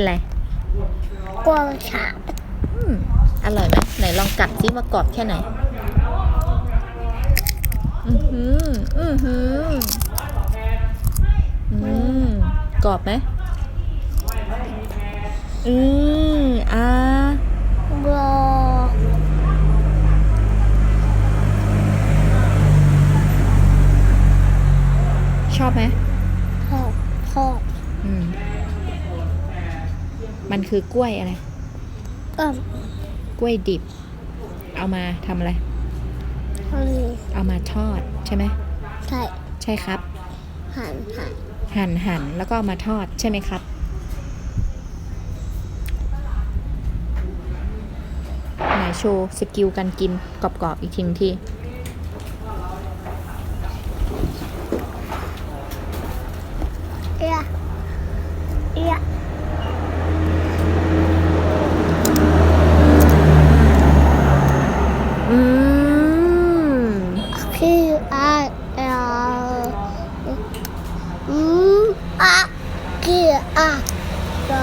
อะไรกวางฉาบอืมอร่อยไหมไหนลองกัดซิว่ากรอบแค่ไหน อือหือ อือหือ อืมกรอบไหมอืมอ่าบอชอบไหม มันคือกล้วยอะไร ก็กล้วยดิบ เอามาทำอะไร ทำนี้เอามาทอดใช่ไหม ใช่ใช่ครับ หั่นหั่นหั่นหั่นแล้วก็เอามาทอดใช่ไหมครับ ไหนโชว์สกิลการกินกรอบๆอีกทีหนึ่งที่เอียเอีย อืม คืออาเอ ลอืมอะคืออะก็